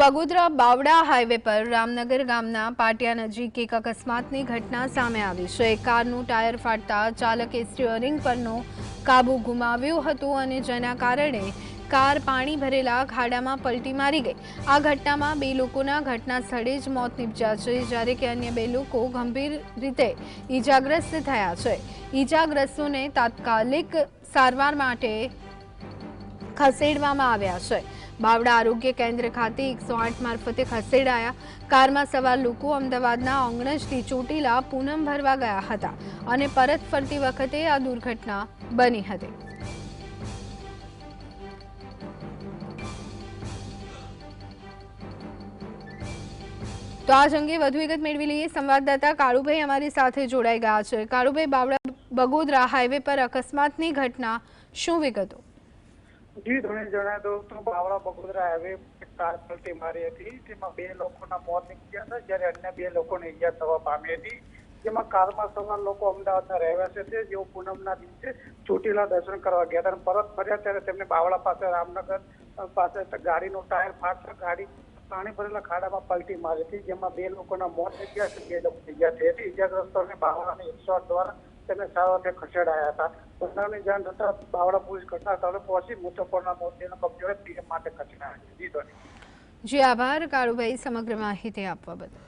બગોદરા બાવડા highway પર રામનગર ગામના પાટિયા નજીક એક અકસ્માતની ઘટના સામે આવી છે. કારનું ટાયર ફાટતા ચાલકે સ્ટીઅરિંગ પરનો કાબુ ગુમાવ્યો હતો અને જેના કારણે કાર પાણી ભરેલા ખાડામાં પલટી મારી ગઈ. આ ઘટનામાં બે લોકોના ઘટના સ્થળે જ મોત નીપજ્યા છે, જ્યારે કે અન્ય બે લોકો ગંભીર રીતે ઈજાગ્રસ્ત થયા છે. ઈજાગ્રસ્તોને તાત્કાલિક સારવાર માટે ખસેડવામાં આવ્યા છે. બાવડા આરોગ્ય કેન્દ્ર ખાતે એકસો આઠ મારફતે ખસેડાયા. કારમાં સવાર લોકો અમદાવાદના ઓંગણજથી ચોટીલા પૂનમ ભરવા ગયા હતા અને પરત ફરતી વખતે આ દુર્ઘટના બની હતી. તો આજ અંગે વધુ વિગત મેળવી લઈએ. સંવાદદાતા કાળુભાઈ અમારી સાથે જોડાઈ ગયા છે. કાળુભાઈ, બાવડા બગોદરા હાઈવે પર અકસ્માતની ઘટના શું વિગતો? જી તમને જણાવી દઉં તો બાવળા બગોદરા હાઈવે કાર પલટી મારી હતી. તેમાં બે લોકોના મોત નીકળ્યા હતા. જ્યારે અન્ય બે લોકોને ઈજા થવા પામી હતી. જેમાં કારમાં સવાર લોકો અમદાવાદના રહેવાસી છે. જેઓ પૂનમના દિવસે ચોટીલા દર્શન કરવા ગયા હતા પરત ફર્યા ત્યારે તેમને બાવળા પાસે, રામનગર પાસે ગાડીનું ટાયર ફાટતા ગાડી પાણી ભરેલા ખાડામાં પલટી મારી હતી. જેમાં બે લોકોના મોત ગયા છે. બે લોકો ઈજા થઈ હતી. ઈજાગ્રસ્તોને બાવળાની એકસો દ્વારા તેમને સારવાર ખસેડાયા હતા. બનાવની જાણ થતા બાવળા પોલીસ ઘટના સ્થળે પહોંચી મૃતકોના મોતીનો કબજો પીએમ માટે ખસેડાયા છે. જી, આભાર. કાળુભાઈ, સમગ્ર માહિતી આપવા બદલ.